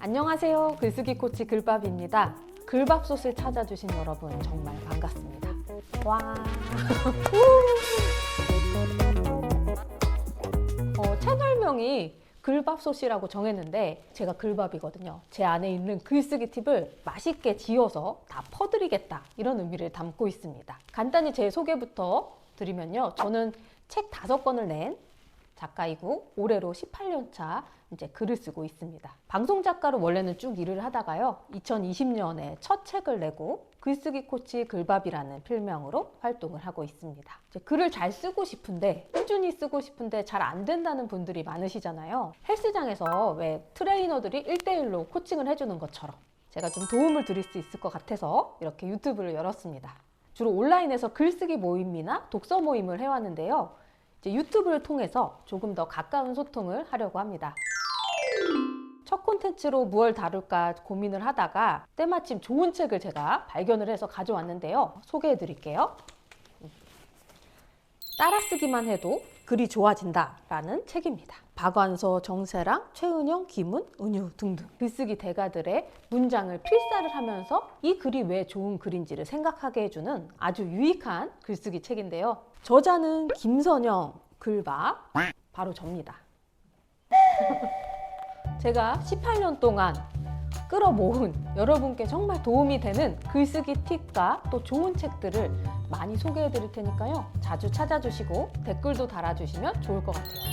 안녕하세요. 글쓰기 코치 글밥입니다. 글밥솥을 찾아주신 여러분 정말 반갑습니다. 와. 어, 채널명이 글밥솥이라고 정했는데 제가 글밥이거든요. 제 안에 있는 글쓰기 팁을 맛있게 지어서 다 퍼드리겠다 이런 의미를 담고 있습니다. 간단히 제 소개부터 드리면요. 저는 책 다섯 권을 낸 작가이고 올해로 18년 차 이제 글을 쓰고 있습니다. 방송 작가로 원래는 쭉 일을 하다가요. 2020년에 첫 책을 내고 글쓰기 코치 글밥이라는 필명으로 활동을 하고 있습니다. 글을 잘 쓰고 싶은데 꾸준히 쓰고 싶은데 잘 안 된다는 분들이 많으시잖아요. 헬스장에서 왜 트레이너들이 1대1로 코칭을 해주는 것처럼 제가 좀 도움을 드릴 수 있을 것 같아서 이렇게 유튜브를 열었습니다. 주로 온라인에서 글쓰기 모임이나 독서 모임을 해왔는데요. 유튜브를 통해서 조금 더 가까운 소통을 하려고 합니다. 첫 콘텐츠로 무얼 다룰까 고민을 하다가 때마침 좋은 책을 제가 발견을 해서 가져왔는데요. 소개해 드릴게요. 따라 쓰기만 해도 글이 좋아진다라는 책입니다. 박완서, 정세랑, 최은영, 김은, 은유 등등 글쓰기 대가들의 문장을 필사를 하면서 이 글이 왜 좋은 글인지를 생각하게 해주는 아주 유익한 글쓰기 책인데요. 저자는 김선영 글밥 바로 접니다. 제가 18년 동안 끌어모은 여러분께 정말 도움이 되는 글쓰기 팁과 또 좋은 책들을 많이 소개해 드릴 테니까요. 자주 찾아주시고 댓글도 달아주시면 좋을 것 같아요.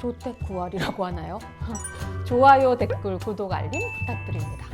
조택 9월이라고 하나요? 좋아요, 댓글, 구독, 알림 부탁드립니다.